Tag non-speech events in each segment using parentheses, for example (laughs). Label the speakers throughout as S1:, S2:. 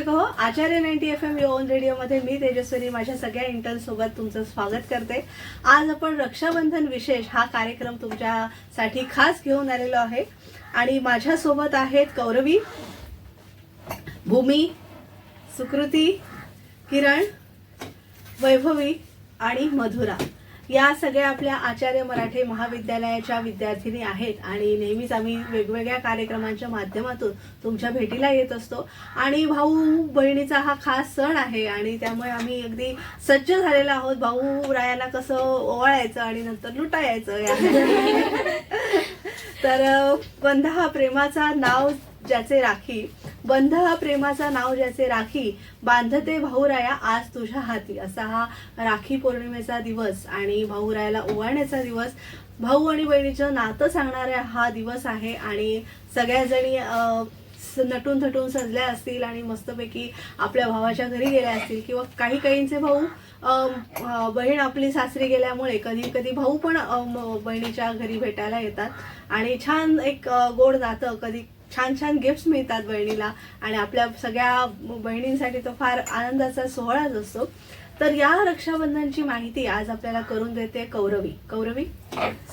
S1: नमस्कार प्रेक्षक हो Acharya ninety F M own रेडिओमध्ये मी तेजस्वी माझ्या सगळ्या इंटर्न सोबत तुमचं स्वागत करते. आज आपण रक्षाबंधन विशेष हा कार्यक्रम तुमच्यासाठी खास घेऊन आलेलो आहे. आणि माझ्यासोबत आहेत कौरवी भूमी सुकृती किरण वैभवी आणि मधुरा. या सगळ्या आपल्या आचार्य मराठे महाविद्यालयाच्या विद्यार्थिनी आहेत आणि नेहमीच आम्ही वेगवेगळ्या कार्यक्रमांच्या माध्यमातून तुमच्या भेटीला येत असतो. आणि भाऊ बहिणीचा हा खास सण आहे आणि त्यामुळे आम्ही अगदी सज्ज झालेलो आहोत. भाऊ रायाला कसं ओवाळायचं आणि नंतर लुटायचं या तर अ, बंध हा प्रेमाचा नाव ज्याचे राखी बंध हा प्रेमाचा नाव ज्याचे राखी बांधते भाऊराया आज तुझ्या हाती. असा हा राखी पौर्णिमेचा दिवस आणि भाऊरायाला ओवाळण्याचा दिवस. भाऊ आणि बहिणीचं नातं सांगणारा हा दिवस आहे आणि सगळ्याजणी स- नटून थटून सजल्या असतील आणि मस्तपैकी आपल्या भावाच्या घरी गेल्या असतील किंवा काही काहींचे भाऊ बहीण आपली सासरी गेल्यामुळे कधी कधी भाऊ पण बहिणीच्या घरी भेटायला येतात. आणि छान एक गोड नातं कधी छान छान गिफ्ट्स मिळतात बहिणीला. आणि आपल्या सगळ्या बहिणींसाठी तो फार आनंदाचा सोहळाच असतो. तर या रक्षाबंधनची माहिती आज आपल्याला करून देते कौरवी. कौरवी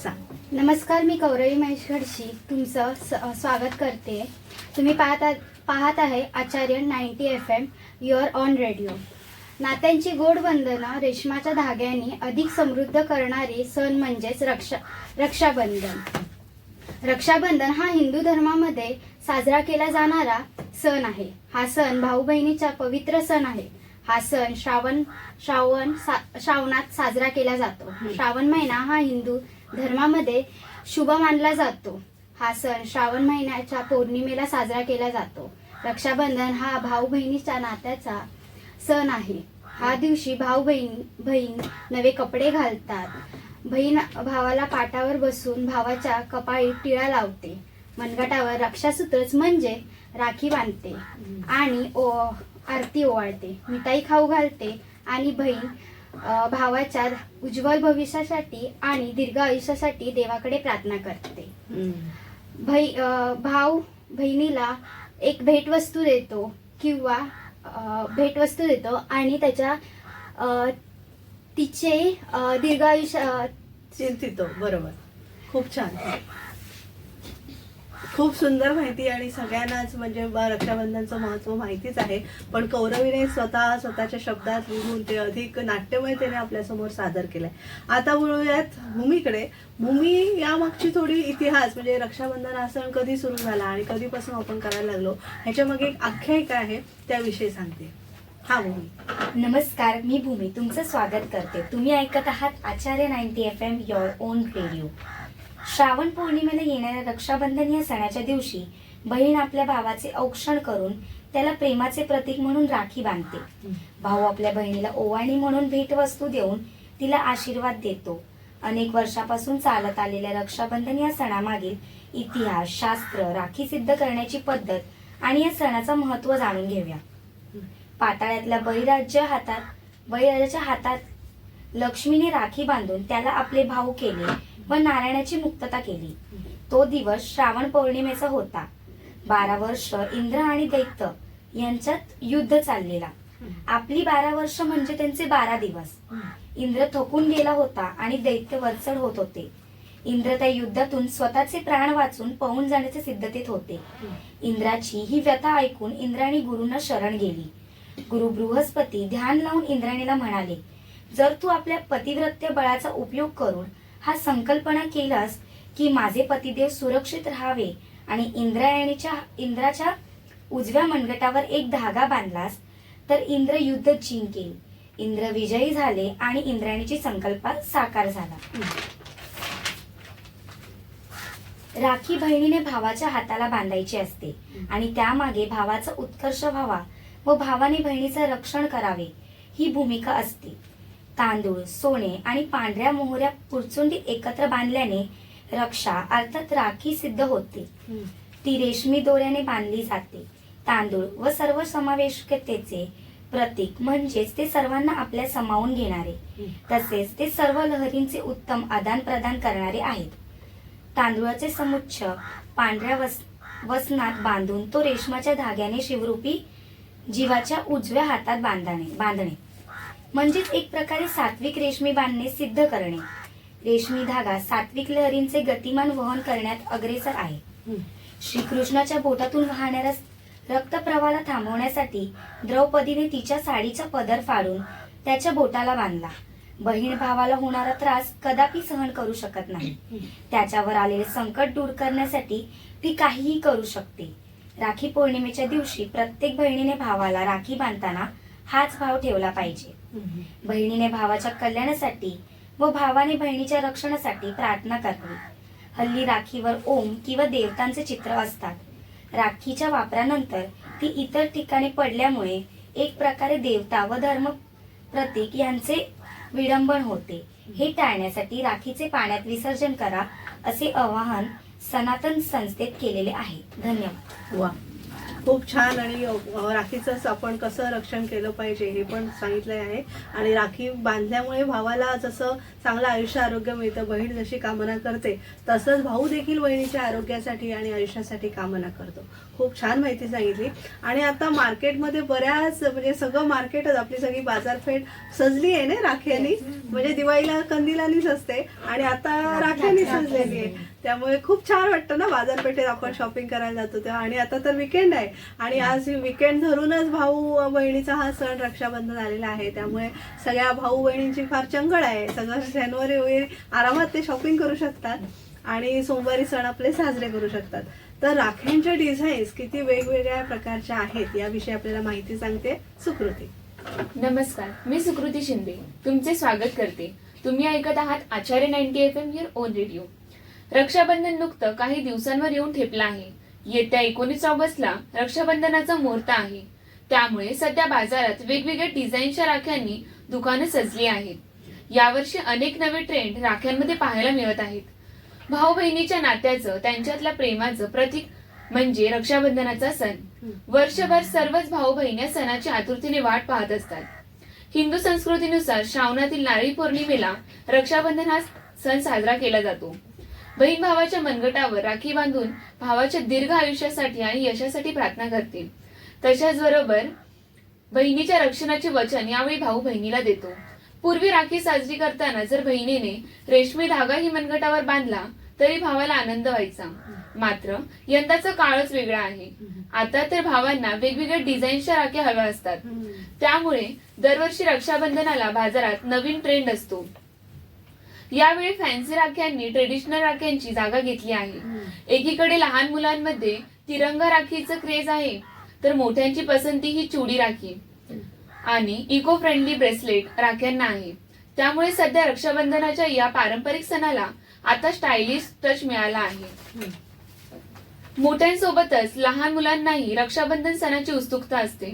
S1: सांग.
S2: नमस्कार मी कौरवी महेश खडशी तुमचं स्वागत करते. तुम्ही पाहत पाहत आहे Acharya ninety F M your own radio नात्यांची गोड बंधनं रेशमाच्या धाग्याने अधिक समृद्ध करणारे सण म्हणजेच रक्षा रक्षाबंधन. रक्षाबंधन हा हिंदू धर्मामध्ये साजरा केला जाणारा सण आहे. हा सण भाऊ बहिणीचा पवित्र सण आहे. हा सण श्रावण श्रावण सा- श्रावणात साजरा केला जातो. श्रावण महिना हा हिंदू धर्मामध्ये शुभ मानला जातो. हा सण श्रावण महिन्याच्या पौर्णिमेला साजरा केला जातो. रक्षाबंधन हा भाऊ बहिणीच्या नात्याचा सण आहे. हा दिवशी भाऊ बहीण बहीण नवे कपडे घालतात. बहीण भावाला पाटावर बसून भावाच्या कपाळी टिळा लावते. मनगटावर रक्षासूत्रच म्हणजे राखी बांधते आणि ओ आरती ओवाळते. मिठाई खाऊ घालते आणि बहीण भावाच्या उज्ज्वल भविष्यासाठी आणि दीर्घ आयुष्यासाठी देवाकडे प्रार्थना करते. भाई भाव बहिणीला एक भेटवस्तू देतो किंवा भेटवस्तू देतो आणि त्याच्या तिचे दीर्घायुष्य
S1: चिंतितो बरोबर. खूप छान. खूप सुंदर माहिती आणि सगळ्यांनाच म्हणजे रक्षाबंधनचं महत्त्व माहितीच आहे. पण कौरवीने स्वतः स्वतःच्या शब्दात लिहून ते अधिक नाट्यमयतेने आपल्यासमोर सादर केलंय. आता बोलूयात भूमीकडे. भूमी यामागची थोडी इतिहास म्हणजे रक्षाबंधन हा सण कधी सुरू झाला आणि कधीपासून आपण करायला लागलो ह्याच्यामागे एक आख्यायिका आहे त्याविषयी सांगते. हा भूमी.
S3: नमस्कार मी भूमी. तुमचं स्वागत करते. तुम्ही ऐकत आहात Acharya ninety F M your own radio Shravan पौर्णिमेला येणाऱ्या रक्षाबंधन या सणाच्या दिवशी बहीण आपल्या भावाचे औक्षण करून त्याला प्रेमाचे प्रतीक म्हणून राखी बांधते. भाऊ आपल्या बहिणीला ओवाणी म्हणून भेटवस्तू देऊन तिला आशीर्वाद देतो. अनेक वर्षापासून चालत आलेल्या रक्षाबंधन या सणामागील इतिहास शास्त्र राखी सिद्ध करण्याची पद्धत आणि या सणाचं महत्त्व जाणून घेऊया. पाताळ्यातल्या बळीराज्य हातात बळीराजाच्या हातात लक्ष्मीने राखी बांधून त्याला आपले भाऊ केले व नारायणाची मुक्तता केली. तो दिवस श्रावण पौर्णिमेचा होता. बारा वर्ष इंद्र आणि दैत्य यांच्यात युद्ध चाललेला. आपली बारा वर्ष म्हणजे त्यांचे बारा दिवस. इंद्र थकून गेला होता आणि दैत्य वरचढ होत होते. इंद्र त्या युद्धातून स्वतःचे प्राण वाचून पळून जाण्याचे सिद्धतेत होते. इंद्राची ही व्यथा ऐकून इंद्राणी गुरुंना शरण गेली. गुरु बृहस्पती ध्यान लावून इंद्राणीला म्हणाले जर तू आपल्या पतिव्रत्य बळाचा उपयोग करून हा संकल्पना केलास की माझे पतिदेव सुरक्षित राहावे आणि इंद्रायणीच्या इंद्राच्या उजव्या मनगटावर एक धागा बांधलास तर इंद्र युद्ध जिंकेल. इंद्र विजयी झाले आणि इंद्रायणीची संकल्प साकार झाला. राखी बहिणीने भावाच्या हाताला बांधायची असते आणि त्यामागे भावाचा उत्कर्ष व्हावा व भावाने बहिणीचे रक्षण करावे ही भूमिका असते. तांदूळ सोने आणि पांढऱ्या मोहऱ्या पुरचुंडीत एकत्र बांधल्याने रक्षा अर्थात राखी सिद्ध होते. ती रेशमी दोऱ्याने बांधली जाते. तांदूळ व सर्व समावेशकतेचे प्रतीक म्हणजेच ते सर्वांना आपल्या समावून घेणारे. तसेच ते सर्व लहरींचे उत्तम आदान प्रदान करणारे आहेत. तांदूळाचे समुच्च पांढऱ्या वस वसनात बांधून तो रेशमाच्या धाग्याने शिवरूपी जीवाच्या उजव्या हातात बांधणे बांधणे. म्हणजेच एक प्रकारे सात्विक रेशमी बांधणे सिद्ध करणे. रेशमी धागा सात्विक लहरींचे गतिमान वहन करण्यात अग्रेसर आहे. श्रीकृष्णाच्या बोटातून वाहणाऱ्या रक्तप्रवाहाला थांबवण्यासाठी द्रौपदीने तिच्या साडीचा पदर फाडून त्याच्या बोटाला बांधला. बहीण भावाला होणारा त्रास कदापि सहन करू शकत नाही. त्याच्यावर आलेले संकट दूर करण्यासाठी ती काहीही करू शकते. राखी पौर्णिमेच्या दिवशी प्रत्येक बहिणीने भावाला राखी बांधताना हाच भाव ठेवला पाहिजे. बहिणीने भावाच्या कल्याणासाठी व भावाने बहिणीच्या रक्षणासाठी प्रार्थना करावी. हल्ली राखीवर ओम किंवा देवतांचे चित्र असतात. राखीच्या वापरानंतर ती इतर ठिकाणी पडल्यामुळे एक प्रकारे देवता व धर्म प्रतीक यांचे विडंबन होते. हे टाळण्यासाठी राखीचे पाण्यात विसर्जन करा असे आवाहन सनातन संस्थेत केलेले आहे. धन्यवाद.
S1: वा. खूप छान. आणि राखीचं आपण कसं रक्षण केलं पाहिजे हे पण सांगितलं आहे. आणि राखी बांधल्यामुळे भावाला जसं चांगलं आयुष्य आरोग्य मिळतं बहीण जशी कामना करते तसंच भाऊ देखील बहिणीच्या आरोग्यासाठी आणि आयुष्यासाठी कामना करतो. खूप छान माहिती सांगितली. आणि आता मार्केटमध्ये बऱ्याच म्हणजे सगळं मार्केटच आपली सगळी बाजारपेठ सजली आहे ना राख्यांनी म्हणजे दिवाळीला कंदिलानीच असते. आणि आता राख्यांनी सजलेली आहे. त्यामुळे खूप छान वाटतं ना बाजारपेठेत आपण शॉपिंग करायला जातो तेव्हा. आणि आता तर विकेंड आहे. आणि आज विकेंड धरूनच भाऊ बहिणीचा हा सण रक्षाबंधन आलेला आहे. त्यामुळे सगळ्या भाऊ बहिणींची फार चंगळ आहे. सगळं शनिवारी वगैरे आरामात ते शॉपिंग करू शकतात. आणि सोमवारी सण आपले साजरे करू शकतात. तर राख्यांच्या डिझाईन्स किती वेगवेगळ्या प्रकारच्या आहेत याविषयी आपल्याला माहिती सांगते सुकृती.
S4: नमस्कार मी सुकृती शिंदे. तुमचे स्वागत करते. तुम्ही ऐकत आहात Acharya ninety F M your own radio Rakshabandhan नुकतं काही दिवसांवर येऊन ठेपलं आहे. येत्या एकोणीस ऑगस्टला रक्षाबंधनाचा मुहूर्त आहे. त्यामुळे सध्या बाजारात वेगवेगळ्या डिझाईनच्या राख्यांनी दुकानं सजली आहेत. यावर्षी अनेक नवे ट्रेंड राख्यांमध्ये पाहायला मिळत आहेत. भाऊ बहिणीच्या नात्याचं त्यांच्यातल्या प्रेमाचं प्रतीक म्हणजे रक्षाबंधनाचा सण. वर्षभर सर्वच भाऊ बहीण या सणाची आतुरतेने वाट पाहत असतात. हिंदू संस्कृतीनुसार श्रावणातील नारळी पौर्णिमेला रक्षाबंधन हा सण साजरा केला जातो. बहीण भावाच्या मनगटावर राखी बांधून भावाच्या दीर्घ आयुष्यासाठी आणि यशासाठी प्रार्थना करते तशाच बरोबर बहिणीच्या रक्षणाचे वचन यावेळी भाऊ बहिणीला देतो. पूर्वी राखी साजरी करताना जर बहिणीने रेशमी धागा ही मनगटावर बांधला तरी भावाला आनंद व्हायचा. मात्र यंदाचा काळच वेगळा आहे. आता तर भावांना वेगवेगळ्या डिझाईनच्या राख्या हव्या असतात. त्यामुळे दरवर्षी रक्षाबंधनाला बाजारात नवीन ट्रेंड असतो. यावेळी फॅन्सी राख्यांनी ट्रेडिशनल राख्यांची जागा घेतली आहे. एकीकडे लहान मुलांमध्ये तिरंगा राखीचं क्रेज आहे तर मोठ्यांची पसंती ही चुडी राखी. आणि इको फ्रेंडली ब्रेसलेट राख्यांना आहे. त्यामुळे सध्या रक्षाबंधनाच्या या पारंपरिक सणाला आता स्टायलिश टच मिळाला आहे. मोठ्यांसोबतच लहान मुलांनाही रक्षाबंधन सणाची उत्सुकता असते.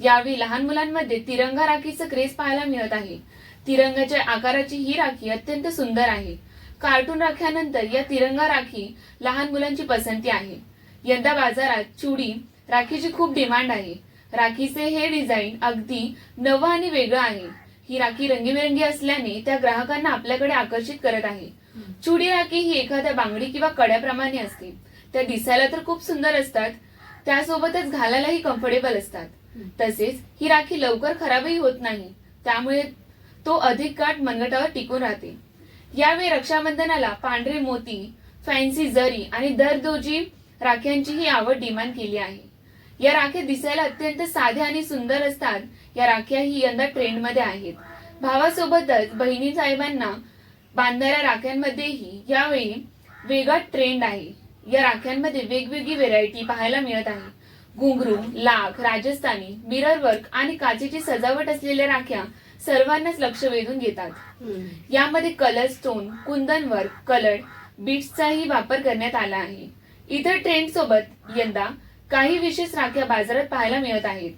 S4: यावेळी लहान मुलांमध्ये तिरंगा राखीचं क्रेज पाहायला मिळत आहे. तिरंगाच्या आकाराची ही राखी अत्यंत सुंदर आहे. कार्टून राख्यानंतर या तिरंगा राखी लहान मुलांची पसंती आहे. यंदा बाजारात चुडी राखीची खूप डिमांड आहे. राखीचे हे डिझाईन अगदी नवं आणि वेगळं आहे. ही राखी रंगीबेरंगी असल्याने त्या ग्राहकांना आपल्याकडे आकर्षित करत आहे. चुडी राखी ही एखाद्या बांगडी किंवा कड्याप्रमाणे असते. त्या दिसायला तर खूप सुंदर असतात. त्यासोबतच घालायलाही कम्फर्टेबल असतात. तसेच ही राखी लवकर खराबही होत नाही. त्यामुळे तो अधिक काळ मनगटावर टिकून राहते. यावेळी रक्षाबंधनाला पांढरे मोती फॅन्सी जरी आणि दरदोजी राख्यांचीही आवड डिमांड केली आहे. या राख्या दिसायला अत्यंत साध्या आणि सुंदर असतात. या राख्या ही यंदा ट्रेंडमध्ये आहेत. भावासोबतच बहिणी साहेबांना बांधणाऱ्या राख्यांमध्येही यावेळी वेगळा ट्रेंड आहे. या राख्यांमध्ये वेगवेगळी व्हेरायटी पाहायला मिळत आहे. घुंगरू लाख राजस्थानी मिरर वर्क आणि काचेची सजावट असलेल्या राख्या सर्वांनाच लक्ष वेधून घेतात. यामध्ये colour stone kundan work colour बीट्सचाही वापर करण्यात आला आहे. इतर ट्रेंड सोबत यंदा काही विशेष राख्या बाजारात पाहायला मिळत आहेत.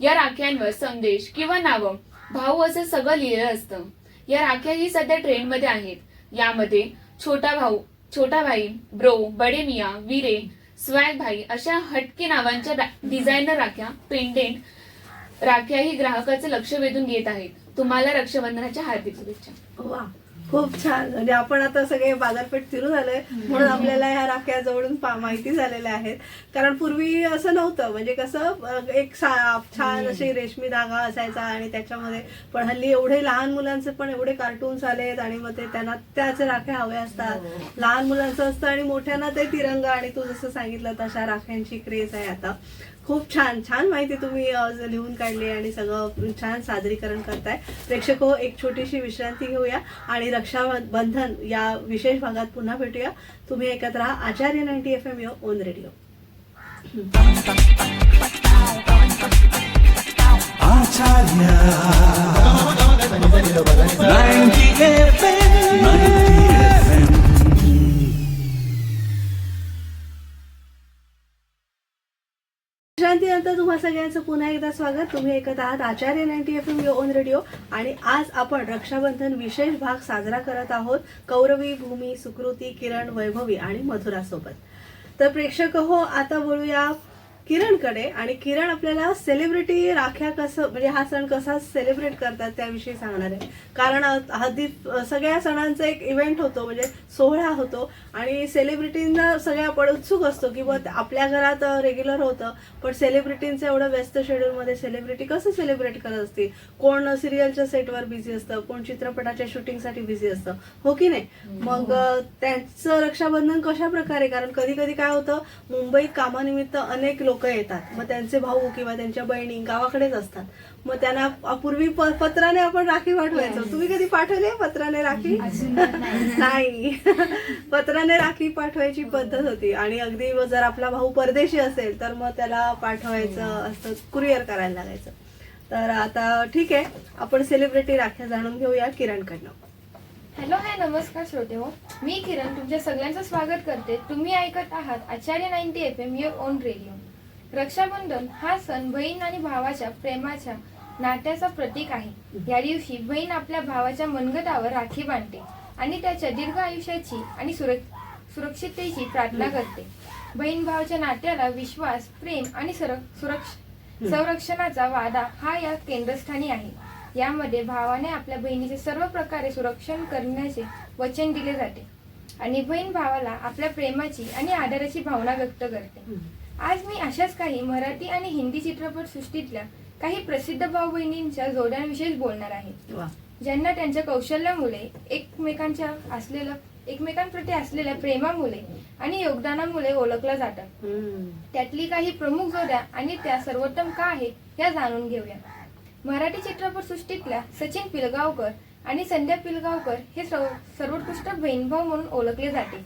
S4: या राख्यांवर संदेश किंवा नावं भाऊ असं सगळं लिहिलं असतं. या राख्या ही सध्या ट्रेंडमध्ये आहेत. यामध्ये छोटा भाऊ छोटा भाई ब्रो बडे मिया विरे स्वॅग भाई अशा हटके नावांच्या डिझायनर राख्या पेंडेंट राख्या ही ग्राहकाचं लक्ष वेधून घेत आहेत. तुम्हाला रक्षाबंधनाच्या हार्दिक शुभेच्छा.
S1: वा खूप छान. म्हणजे आपण आता सगळे बाजारपेठ फिरून आलोय म्हणून आपल्याला ह्या राख्या जवळून माहिती झालेल्या आहेत. कारण पूर्वी असं नव्हतं. म्हणजे कसं एक छान अशी रेशमी धागा असायचा आणि त्याच्यामध्ये पण हल्ली एवढे लहान मुलांचे पण एवढे कार्टून्स आलेत आणि मग ते त्यांना त्याच राख्या हव्या असतात. लहान मुलांचं असतं आणि मोठ्यांना ते तिरंगा आणि तू जसं सांगितलं तशा राख्यांची क्रेज आहे आता. खूप छान छान माहिती तुम्ही लिहून काढली आणि सगळं छान सादरीकरण करताय. प्रेक्षक हो एक छोटीशी विश्रांती घेऊया आणि रक्षाबंधन या विशेष भागात पुन्हा भेटूया. तुम्ही ऐकत राहा Acharya ninety F M your own radio.
S5: Acharya
S1: विश्रांतीनंतर तुम्हा सगळ्यांचं पुन्हा एकदा स्वागत. तुम्ही ऐकत आहात Acharya ninety F M own radio. आणि आज आपण रक्षाबंधन विशेष भाग साजरा करत आहोत कौरवी भूमी सुकृती किरण वैभवी आणि मधुरा सोबत तर प्रेक्षक हो आता बोलूया किरणकडे आणि किरण आपल्याला सेलिब्रिटी राख्या कसं म्हणजे हा सण कसा सेलिब्रेट करतात त्याविषयी सांगणार आहे. कारण हल्ली सगळ्या सणांचा एक इव्हेंट होतो म्हणजे सोहळा होतो आणि सेलिब्रिटींना सगळ्या आपण उत्सुक असतो की बघ आपल्या घरात रेग्युलर होतं. पण सेलिब्रिटींचं एवढं व्यस्त शेड्यूलमध्ये सेलिब्रिटी कसं सेलिब्रेट करत असतील? कोण सिरियलच्या सेटवर बिझी असतं? कोण चित्रपटाच्या शूटिंगसाठी बिझी असतं? हो की नाही? मग त्यांचं रक्षाबंधन कशा प्रकारे कारण कधी कधी काय होतं मुंबईत कामानिमित्त अनेक लोक येतात. मग त्यांचे भाऊ किंवा त्यांच्या बहिणी गावाकडेच असतात. मग त्यांना पूर्वी पत्राने आपण राखी पाठवायचो. तुम्ही कधी पाठवली पत्राने राखी? नाही. (laughs) (laughs) पत्राने राखी पाठवायची पद्धत होती. आणि अगदी व जर आपला भाऊ परदेशी असेल तर मग त्याला पाठवायचं असतं कुरिअर करायला लागायचं. तर आता ठीक आहे. आपण सेलिब्रिटी राख्या जाणून घेऊया किरणकडनं.
S6: हॅलो हाय नमस्कार श्रोते हो. मी किरण तुमच्या सगळ्यांचं स्वागत करते. तुम्ही ऐकत आहात Acharya ninety F M your own radio Rakshabandhan हा सण बहीण आणि भावाच्या प्रेमाच्या नात्याचा प्रतीक आहे. या दिवशी बहीण आपल्या भावाच्या मनगटावर राखी बांधते आणि त्याच्या दीर्घ आयुष्याची आणि सुरक्षिततेची प्रार्थना करते. बहीण भावाच्या नात्याला विश्वास प्रेम आणि सुरक्ष संरक्षणाचा वादा हा या केंद्रस्थानी आहे. यामध्ये भावाने आपल्या बहिणीचे सर्व प्रकारे सुरक्षण करण्याचे वचन दिले जाते आणि बहीण भावाला आपल्या प्रेमाची आणि आदराची भावना व्यक्त करते. आज मी अशाच काही मराठी आणि हिंदी चित्रपट सृष्टीतल्या काही प्रसिद्ध भाऊ बहिणींच्या जोड्यांविषयीच बोलणार आहे. ज्यांना त्यांच्या कौशल्यामुळे एकमेकांच्या असलेलं एकमेकांप्रती असलेल्या प्रेमामुळे आणि योगदानामुळे ओळखलं जातात. त्यातली काही प्रमुख जोड्या आणि त्या सर्वोत्तम का आहेत या जाणून घेऊया. मराठी चित्रपट सृष्टीतल्या सचिन पिलगावकर आणि संध्या पिलगावकर हे सर्व- सर्वोत्कृष्ट बहीणभाऊ म्हणून ओळखले जाते.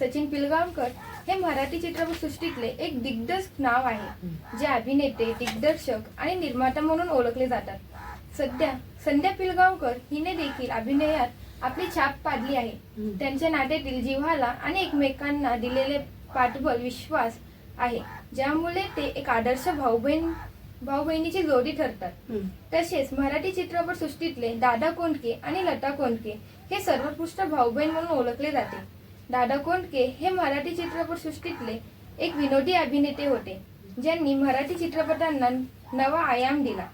S6: सचिन पिलगावकर हे मराठी चित्रपट सृष्टीतले एक दिग्गज नाव आहे जे अभिनेते दिग्दर्शक आणि निर्माता म्हणून ओळखले जातात सध्या संध्या पिलगावकर हिने देखील अभिनयात आपली छाप पाडली आहे. त्यांच्या नात्यातील जिव्हाला आणि एकमेकांना दिलेले पाठबळ विश्वास आहे ज्यामुळे ते एक आदर्श भाऊ बहीण भाऊ बहिणीची जोडी ठरतात. तसेच मराठी चित्रपट सृष्टीतले दादा कोंडके आणि लता कोंडके हे सर्वोत्कृष्ट भाऊ बहीण म्हणून ओळखले जाते. दादा कोंडके हे मराठी चित्रपट सृष्टीतले एक विनोदी अभिनेते होते ज्यांनी मराठी चित्रपटांना नवा आयाम दिला.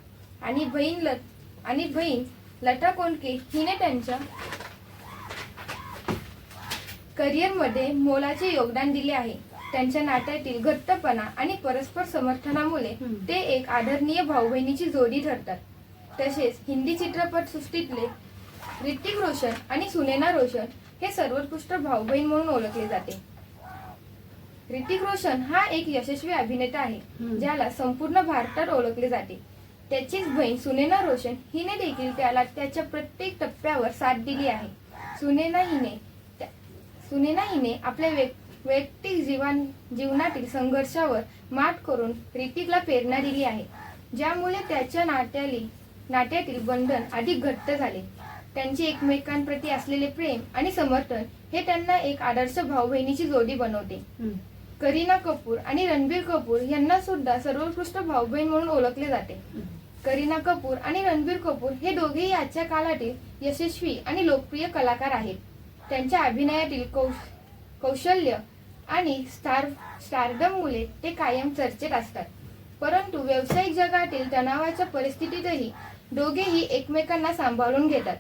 S6: आणि बहीण लत आणि बहीण लता कोंडके हिने त्यांच्या करिअरमध्ये मोलाचे योगदान दिले आहे. त्यांच्या नात्यातील घट्टपणा आणि परस्पर समर्थनामुळे. ते एक आदरणीय भाऊ बहिणीची जोडी ठरतात तसेच हिंदी चित्रपट सृष्टीतले ऋतिक रोशन आणि सुनेना रोशन हे सर्वोत्कृष्ट भाऊ बहीण म्हणून ओळखले जाते ऋतिक रोशन हा एक यशस्वी अभिनेता आहे. ज्याला संपूर्ण भारतात ओळखले जाते त्याचीच बहीण सुनेना रोशन हिने देखील त्याला त्याच्या प्रत्येक टप्प्यावर साथ दिली आहे सुनेना हिने सुनेना हिने आपल्या व्यक- वैयक्तिक जीवन जीवनातील संघर्षावर मात करून ऋतिकला प्रेरणा दिली आहे. ज्यामुळे त्याच्या नात्याली नात्यातील बंधन अधिक घट्ट झाले. त्यांचे एकमेकांप्रती असलेले प्रेम आणि समर्थन हे त्यांना एक आदर्श भाऊ बहिणीची जोडी बनवते. करीना कपूर आणि रणबीर कपूर यांना सुद्धा सर्वोत्कृष्ट भाऊ बहीण म्हणून ओळखले जाते. करीना कपूर आणि रणबीर कपूर हे दोघेही आजच्या काळातील यशस्वी आणि लोकप्रिय कलाकार आहेत. त्यांच्या अभिनयातील कौश कौशल्य आणि स्टार स्टारडममुळे ते कायम चर्चेत असतात. परंतु व्यावसायिक जगातील तणावाच्या परिस्थितीतही दोघेही एकमेकांना सांभाळून घेतात.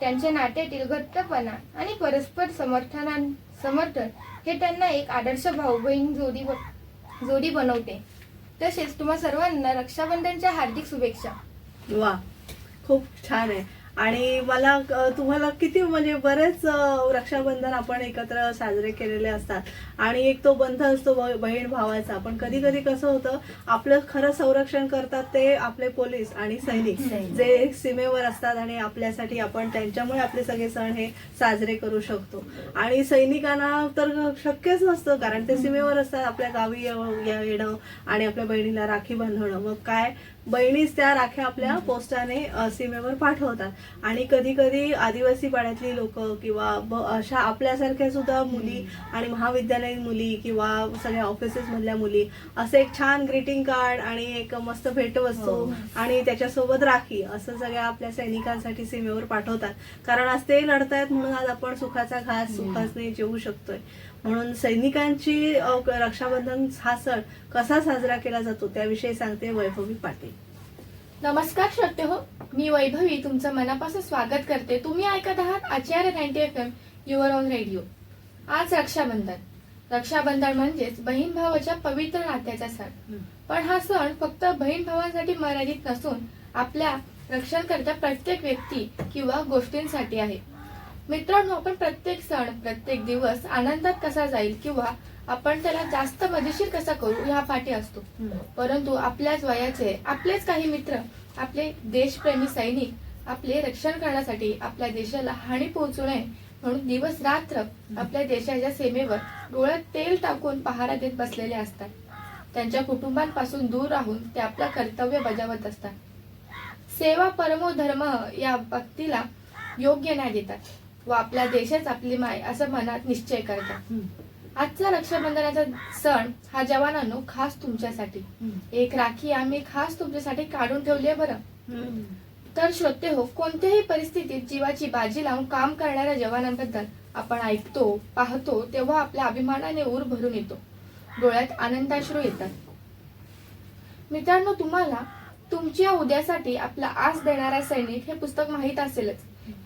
S6: त्यांच्या नात्यातील घट्टपणा आणि परस्पर समर्थना समर्थन हे त्यांना एक आदर्श भाऊ बहीण जोडी जोडी बनवते. तसेच तुम्हा सर्वांना रक्षाबंधनच्या हार्दिक शुभेच्छा.
S1: वा खूप छान आहे. आणि मला तुम्हाला किती म्हणजे बरेच रक्षाबंधन आपण एकत्र साजरे केलेले असतात. आणि एक तो बंध असतो बहीण भावाचा. पण कधी कधी कसं होतं आपलं खरं संरक्षण करतात ते आपले पोलीस आणि सैनिक. जे सीमेवर असतात आणि आपल्यासाठी आपण त्यांच्यामुळे आपले सगळे सण हे साजरे करू शकतो. आणि सैनिकांना तर शक्यच नसतं कारण ते सीमेवर असतात आपल्या गावी येणं आणि आपल्या बहिणीला राखी बांधणं मग काय? बहिणीच त्या राख्या आपल्या पोस्टाने सीमेवर पाठवतात. आणि कधी कधी आदिवासी पाड्यातली लोक किंवा अशा आपल्यासारख्या सुद्धा मुली आणि महाविद्यालयीन मुली किंवा सगळ्या ऑफिसेस मधल्या मुली असं एक छान ग्रीटिंग कार्ड आणि एक मस्त भेटवस्तू
S3: हो.
S1: आणि त्याच्यासोबत राखी असं सगळ्या आपल्या सैनिकांसाठी सीमेवर पाठवतात. कारण आज ते लढतायत म्हणून आज आपण सुखाचा घास सुखासने जेवू शकतोय. म्हणून सैनिकांची रक्षाबंधन हा सण कसा साजरा केला जातो त्याविषयी सांगते वैभवी पाटील.
S7: नमस्कार श्रोते हो मी वैभवी तुमचं मनापासून स्वागत करते. तुम्ही ऐकत आहात Acharya ninety F M your own radio आज रक्षाबंधन. रक्षाबंधन म्हणजेच बहीण भावाच्या पवित्र नात्याचा सण. पण हा सण फक्त बहीण भावांसाठी मर्यादित नसून आपल्या रक्षणकर्त्या प्रत्येक व्यक्ती किंवा गोष्टींसाठी आहे. मित्रांनो आपण प्रत्येक सण प्रत्येक दिवस आनंदात कसा जाईल किंवा आपण त्याला जास्त मजेशीर कसा करू? ह्या पाठी असतो. परंतु आपल्याच वयाचे आपलेच काही मित्र आपले देशप्रेमी सैनिक आपले रक्षण करण्यासाठी आपल्या देशाला हानी पोहोचू नये म्हणून दिवस रात्र आपल्या देशाच्या सीमेवर डोळ्यात तेल टाकून पहारा देत बसलेले असतात. त्यांच्या कुटुंबांपासून दूर राहून ते आपलं कर्तव्य बजावत असतात. सेवा परमो धर्म या भक्तीला योग्य न्याय देतात व आपल्या देशाच आपली माय असं मनात निश्चय करतात. आजचा रक्षाबंधनाचा सण हा जवानांनो खास तुमच्यासाठी. एक राखी आम्ही खास तुमच्यासाठी काढून ठेवली आहे बरं. तर श्रोते हो कोणत्याही परिस्थितीत जीवाची बाजी लावून काम करणाऱ्या जवानांबद्दल आपण ऐकतो पाहतो तेव्हा आपल्या अभिमानाने ऊर भरून येतो. डोळ्यात आनंदाश्रू येतात. मित्रांनो तुम्हाला तुमच्या उद्यासाठी आपला आस देणारा सैनिक हे पुस्तक माहीत असेलच.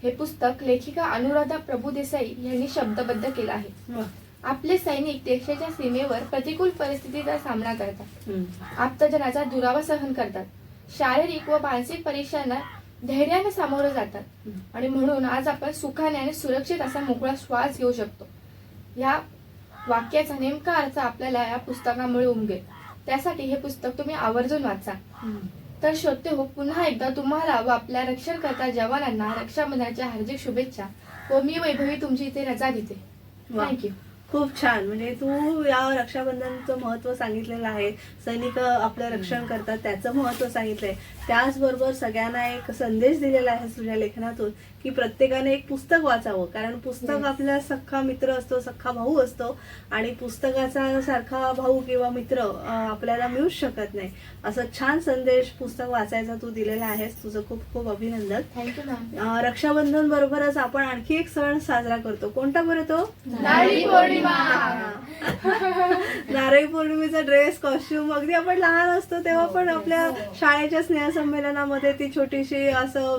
S7: हे पुस्तक लेखिका अनुराधा प्रभुदेसाई यांनी शब्दबद्ध केलं आहे. आपले सैनिक देशाच्या सीमेवर प्रतिकूल परिस्थितीचा सामना करतात. आप्तजनाचा दुरावा सहन करतात. शारीरिक व मानसिक परीक्षांना धैर्याने सामोरं जातात. आणि म्हणून आज आपण सुखाने आणि सुरक्षित असा मोकळा श्वास घेऊ शकतो. या वाक्याचा नेमका अर्थ आपल्याला या पुस्तकामुळे उमगेल. त्यासाठी हे पुस्तक तुम्ही आवर्जून वाचा. तर श्रोते हो पुन्हा एकदा तुम्हाला व आपल्या रक्षणकर्ता जवानांना रक्षाबंधनाच्या हार्दिक शुभेच्छा. व मी वैभवी तुमची इथे रजा
S1: वा.
S7: थँक्यू
S1: खूप छान. म्हणजे तू या रक्षाबंधनचं महत्त्व सांगितलेलं आहे. सैनिक आपलं रक्षण करतात. त्याचं महत्त्व सांगितलंय. त्याचबरोबर सगळ्यांना एक संदेश दिलेला आहे तुझ्या लेखनातून की प्रत्येकाने एक पुस्तक वाचावं. कारण पुस्तक आपला सख्खा मित्र असतो सख्खा भाऊ असतो. आणि पुस्तकाचा सारखा भाऊ किंवा मित्र आपल्याला मिळूच शकत नाही. असं छान संदेश पुस्तक वाचायचा तू दिलेला आहेस. तुझं खूप खूप अभिनंदन.
S7: थँक्यू
S1: रक्षाबंधन बरोबरच आपण आणखी एक सण साजरा करतो. कोणता बरं तो?
S7: नारळी
S1: नारळी पौर्णिमेचा ड्रेस कॉस्ट्युम अगदी आपण लहान असतो तेव्हा पण आपल्या शाळेच्या स्नेहसंमेलनामध्ये ती छोटीशी असं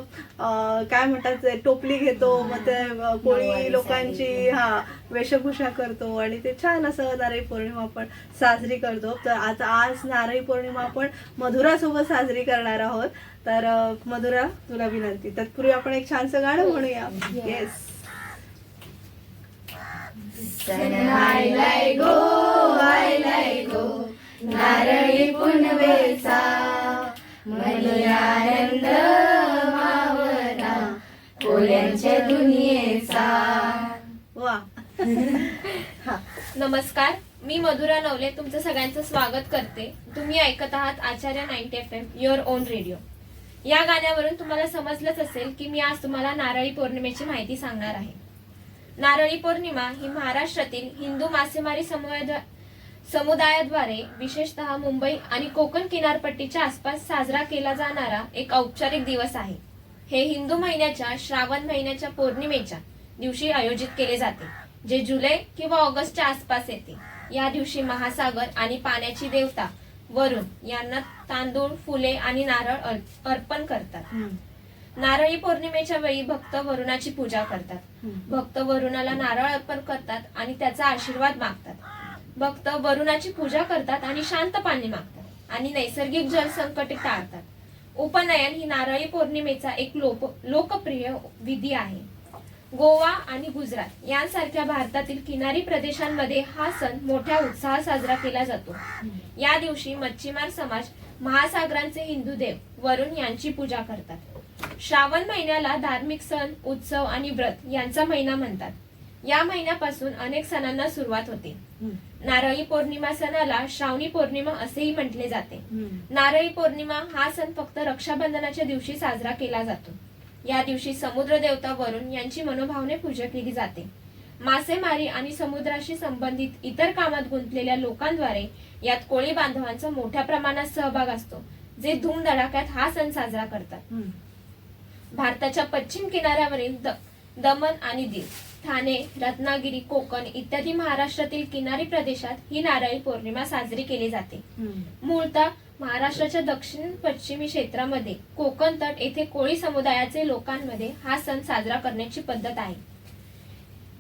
S1: काय म्हणतात टोपली घेतो मग ते कोळी लोकांची हा वेशभूषा करतो आणि ते छान असं नारळी पौर्णिमा आपण साजरी करतो. तर आता आज नारळी पौर्णिमा आपण मधुरासोबत साजरी करणार आहोत. तर मधुरा तुला विनंती. तत्पूर्वी आपण एक छानसं गाणं म्हणूया. येस
S3: नारळी पुनवेचा मनियानंद मावना कोल्यांच्या दुनियेचा.
S1: वा.
S8: नमस्कार. मी मधुरा नवले तुमचं सगळ्यांचं स्वागत करते. तुम्ही ऐकत आहात Acharya ninety F M your own radio या गाण्यावरून तुम्हाला समजलंच असेल की मी आज तुम्हाला नारळी पौर्णिमेची माहिती सांगणार आहे. नारळी पौर्णिमा ही महाराष्ट्रातील हिंदू मासेमारी समुदायाद्वारे विशेषतः मुंबई आणि कोकण किनारपट्टीच्या आसपास साजरा केला जाणारा एक औपचारिक दिवस आहे. हे हिंदू महिन्याच्या श्रावण महिन्याच्या पौर्णिमेच्या दिवशी आयोजित केले जाते जे जुलै किंवा ऑगस्टच्या आसपास येते. या दिवशी महासागर आणि पाण्याची देवता वरुण यांना तांदूळ फुले आणि नारळ अर्प- अर्पण करतात. नारळी पौर्णिमेच्या वेळी भक्त वरुणाची पूजा करतात. भक्त वरुणाला नारळ अर्पण करतात आणि त्याचा आशीर्वाद मागतात. भक्त वरुणाची पूजा करतात आणि शांत पाणी मागतात आणि नैसर्गिक जल संकटे टाळतात. उपनयन ही नारळी पौर्णिमेचा एक लोक लोकप्रिय विधी आहे. गोवा आणि गुजरात यांसारख्या भारतातील किनारी प्रदेशांमध्ये हा सण मोठ्या उत्साहात साजरा केला जातो. या दिवशी मच्छीमार समाज महासागरांचे हिंदू देव वरुण यांची पूजा करतात. श्रावण महिन्याला धार्मिक सण उत्सव आणि व्रत यांचा महिना म्हणतात. या महिन्यापासून अनेक सणांना सुरुवात होते. नारळी पौर्णिमा सणाला श्रावणी पौर्णिमा असेही म्हटले जाते. नारळी पौर्णिमा हा सण फक्त रक्षाबंधनाच्या दिवशी साजरा केला जातो. या दिवशी समुद्र देवता वरुण यांची मनोभावने पूजा केली जाते. मासेमारी आणि समुद्राशी संबंधित इतर कामात गुंतलेल्या लोकांद्वारे यात कोळी बांधवांचा मोठ्या प्रमाणात सहभाग असतो जे धूमधडाक्यात हा सण साजरा करतात. भारताच्या पश्चिम किनाऱ्यावरील द- दमण आणि दीव ठाणे रत्नागिरी कोकण इत्यादी महाराष्ट्रातील किनारी प्रदेशात ही नारळी पौर्णिमा साजरी केली जाते. मूळतः महाराष्ट्राच्या दक्षिण पश्चिमी क्षेत्रामध्ये कोकण तट येथे कोळी समुदायाचे लोकांमध्ये हा सण साजरा करण्याची पद्धत आहे.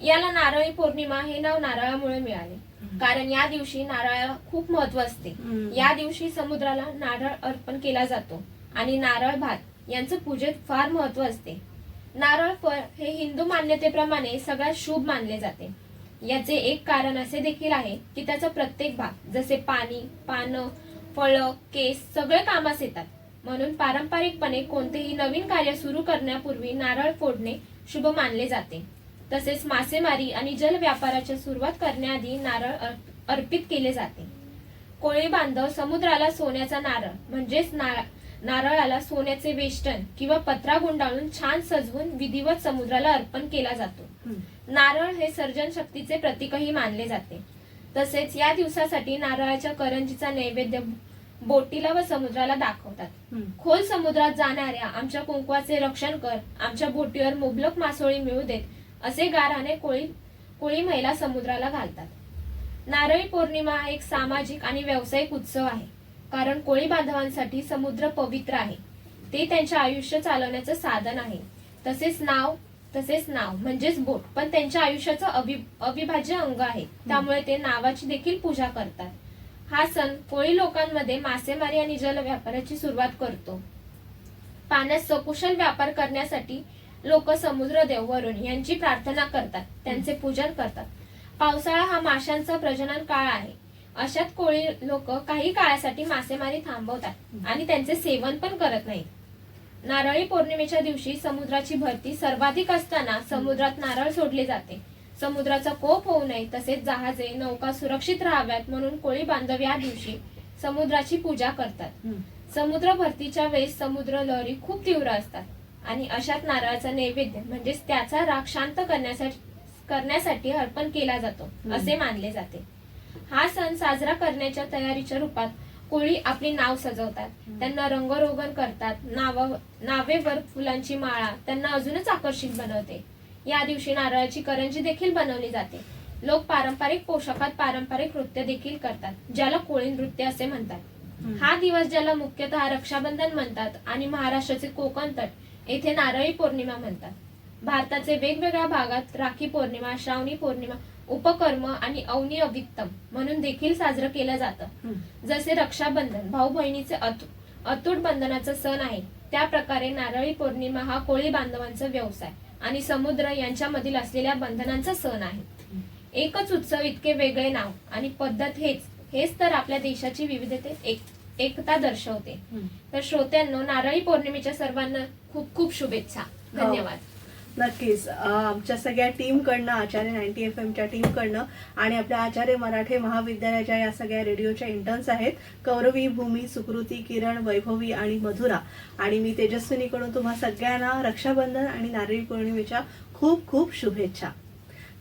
S8: याला नारळी पौर्णिमा हे नाव नारळामुळे मिळाले. कारण या दिवशी नारळाला खूप महत्त्व असते. या दिवशी समुद्राला नारळ अर्पण केला जातो आणि नारळ भात यांचं पूजेत फार महत्त्व असते. नारळ फळ हे हिंदू मान्यतेप्रमाणे सगळ्यात शुभ मानले जाते. याचे एक कारण असे देखील आहे की त्याचा प्रत्येक भाग जसे पाणी पानं फळं केस सगळे कामास येतात. म्हणून पारंपरिकपणे कोणतेही नवीन कार्य सुरू करण्यापूर्वी नारळ फोडणे शुभ मानले जाते. तसेच मासेमारी आणि जल व्यापाराच्या सुरुवात करण्याआधी नारळ अर्प- अर्पित केले जाते. कोळी बांधव समुद्राला सोन्याचा नारळ म्हणजेच ना- नारळाला सोन्याचे वेष्टन किंवा पत्रा गुंडाळून छान सजवून विधिवत समुद्राला अर्पण केला जातो. नारळ हे सर्जन शक्तीचे प्रतीकही मानले जाते. तसेच या दिवसासाठी नारळाच्या करंजीचा नैवेद्य बोटीला व समुद्राला दाखवतात. खोल समुद्रात जाणाऱ्या आमच्या कुंकवाचे रक्षण कर आमच्या बोटीवर मुबलक मासोळी मिळू देत असे गाराने कोळी कोळी महिला समुद्राला घालतात. नारळी पौर्णिमा हा एक सामाजिक आणि व्यावसायिक उत्सव आहे. कारण कोळी बांधवांसाठी समुद्र पवित्र आहे. ते त्यांचे आयुष्य चालवण्याचं साधन आहे. तसेच नाव तसेच नाव म्हणजेच बोट पण त्यांच्या आयुष्याचं अवि अविभाज्य अंग आहे. त्यामुळे ते नावाची देखील पूजा करतात. हा सण कोळी लोकांमध्ये मासेमारी आणि जल व्यापाराची सुरुवात करतो. पाण्यात सकुशल व्यापार करण्यासाठी लोक समुद्रदेव वरुण यांची प्रार्थना करतात. त्यांचे पूजन करतात. पावसाळा हा माशांचा प्रजनन काळ आहे. अशात कोळी लोक काही काळासाठी मासेमारी थांबवतात आणि त्यांचे सेवन पण करत नाहीत. नारळी पौर्णिमेच्या दिवशी समुद्राची भरती सर्वाधिक असताना समुद्रात नारळ सोडले जाते. समुद्राचा कोप होऊ नये तसेच जहाजे नौका सुरक्षित राहाव्यात म्हणून कोळी बांधव या दिवशी समुद्राची पूजा करतात. समुद्र भरतीच्या वेळेस समुद्र लहरी खूप तीव्र असतात आणि अशात नारळाचा नैवेद्य म्हणजेच त्याचा राग शांत करण्यासाठी करण्यासाठी अर्पण केला जातो असे मानले जाते. हा सण साजरा करण्याच्या तयारीच्या रूपात कोळी आपली नाव सजवतात. त्यांना रंगरोगण करतात. नावा नावेवर फुलांची माळा त्यांना अजूनच आकर्षित बनवते. या दिवशी नारळाची करंजी देखील बनवली जाते. लोक पारंपरिक पोशाखात पारंपरिक नृत्य देखील करतात ज्याला कोळी नृत्य असे म्हणतात. हा दिवस ज्याला मुख्यतः रक्षाबंधन म्हणतात आणि महाराष्ट्राचे कोकण तट येथे नारळी पौर्णिमा म्हणतात. भारताचे वेगवेगळ्या भागात राखी पौर्णिमा श्रावणी पौर्णिमा उपकर्म आणि अवनी अवित्तम म्हणून देखील साजरं केलं जातं. जसे रक्षाबंधन भाऊ बहिणीचे अतु- अतूट बंधनाचा सण आहे त्या प्रकारे नारळी पौर्णिमा हा कोळी बांधवांचा व्यवसाय आणि समुद्र यांच्यामधील असलेल्या बंधनांचा सण आहे. एकच उत्सव इतके वेगळे नाव आणि पद्धत हेच हेच तर आपल्या देशाची विविधतेत एक एकता दर्शवते. तर श्रोत्यांनो नारळी पौर्णिमेच्या सर्वांना खूप खूप शुभेच्छा. धन्यवाद.
S1: नक्कीच. आमच्या सगळ्या टीमकडनं आचार्य नाईन्टी एफ एमच्या टीमकडनं आणि आपल्या आचार्य मराठे महाविद्यालयाच्या या सगळ्या रेडिओच्या इंटर्न्स आहेत कौरवी भूमी सुकृती किरण वैभवी आणि मधुरा. आणि मी तेजस्विनीकडून तुम्हा सगळ्यांना रक्षाबंधन आणि नारळी पौर्णिमेच्या खूप खूप शुभेच्छा.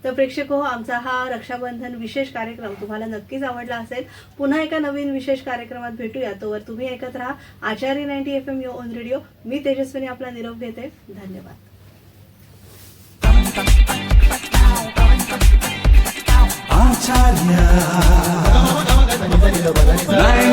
S1: तर प्रेक्षक हो आमचा हा रक्षाबंधन विशेष कार्यक्रम तुम्हाला नक्कीच आवडला असेल. पुन्हा एका नवीन विशेष कार्यक्रमात भेटूया. तोवर तुम्ही ऐकत राहा Acharya ninety F M your own radio मी तेजस्विनी आपला निरोप घेते. धन्यवाद.
S5: Italia. La